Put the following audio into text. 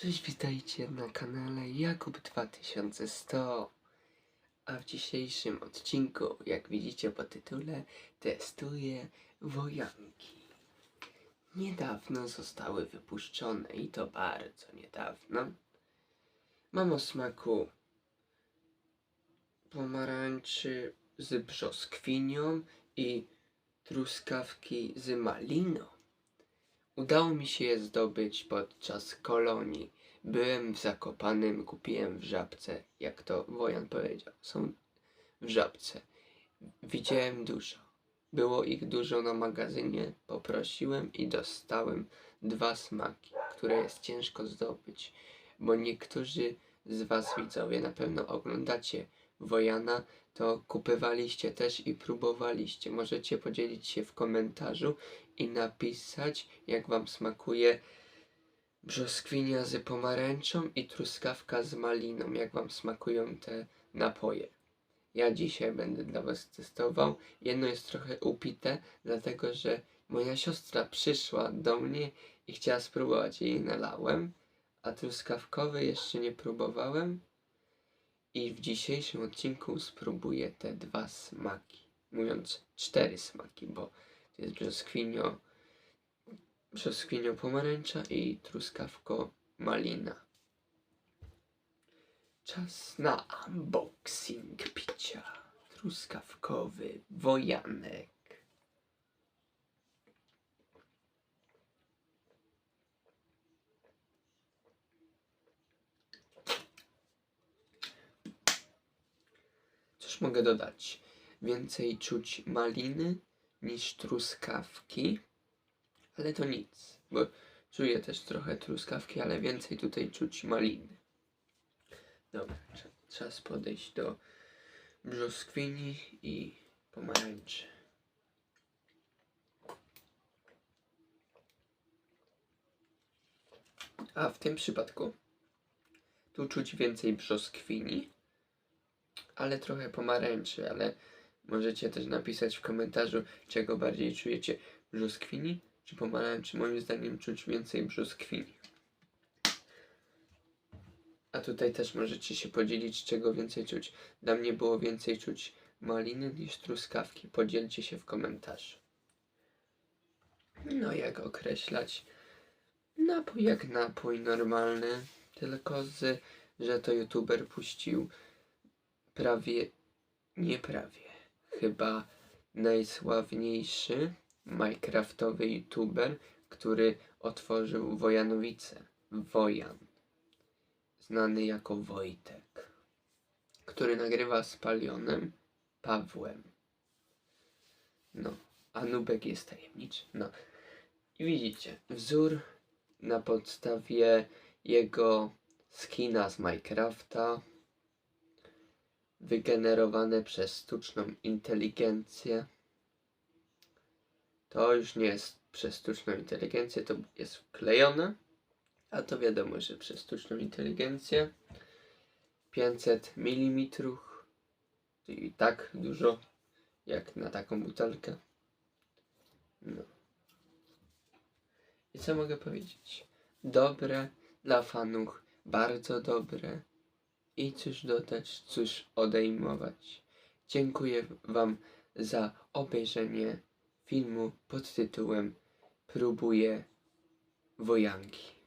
Cześć, witajcie na kanale Jakub 2100. A w dzisiejszym odcinku, jak widzicie po tytule, testuję wojanki. Niedawno zostały wypuszczone i to bardzo niedawno. Mam o smaku pomarańczy z brzoskwinią i truskawki z maliną. Udało mi się je zdobyć podczas kolonii. Byłem w Zakopanym, kupiłem w Żabce, jak to Wojan powiedział. Są w Żabce. Widziałem dużo. Było ich dużo na magazynie. Poprosiłem i dostałem dwa smaki, które jest ciężko zdobyć, bo niektórzy z Was widzowie na pewno oglądacie Wojana, to kupywaliście też i próbowaliście. Możecie podzielić się w komentarzu i napisać, jak Wam smakuje brzoskwinia z pomarańczą i truskawka z maliną, jak Wam smakują te napoje. Ja dzisiaj będę dla Was testował. Jedno jest trochę upite, dlatego że moja siostra przyszła do mnie i chciała spróbować i jej nalałem, a truskawkowy jeszcze nie próbowałem. I w dzisiejszym odcinku spróbuję te dwa smaki. Mówiąc cztery smaki, bo to jest brzoskwinio, brzoskwinio pomarańcza i truskawko malina. Czas na unboxing picia. Truskawkowy wojanek. Mogę dodać? Więcej czuć maliny niż truskawki, ale to nic, bo czuję też trochę truskawki, ale więcej tutaj czuć maliny. Dobra, cza- czas podejść do brzoskwini i pomarańczy. A w tym przypadku tu czuć więcej brzoskwini, ale trochę pomarańczy, ale możecie też napisać w komentarzu, czego bardziej czujecie, brzoskwini czy pomarańczy. Moim zdaniem czuć więcej brzoskwini. A tutaj też możecie się podzielić, czego więcej czuć. Dla mnie było więcej czuć maliny niż truskawki. Podzielcie się w komentarzu. No jak określać? Napój jak napój normalny, tylko z, że to youtuber puścił prawie, nie prawie, chyba najsławniejszy minecraftowy youtuber, który otworzył Wojanowice. Wojan. Znany jako Wojtek. Który nagrywa z Palionem Pawłem. No, a Nubek jest tajemniczy. No. I widzicie, wzór na podstawie jego skina z Minecrafta wygenerowane przez sztuczną inteligencję. To już nie jest przez sztuczną inteligencję, to jest wklejone, a to wiadomo, że przez sztuczną inteligencję 500 mm, czyli tak dużo jak na taką butelkę. No. I co mogę powiedzieć? Dobre dla fanów, bardzo dobre. I cóż dodać, cóż odejmować. Dziękuję Wam za obejrzenie filmu pod tytułem Próbuję wojanki.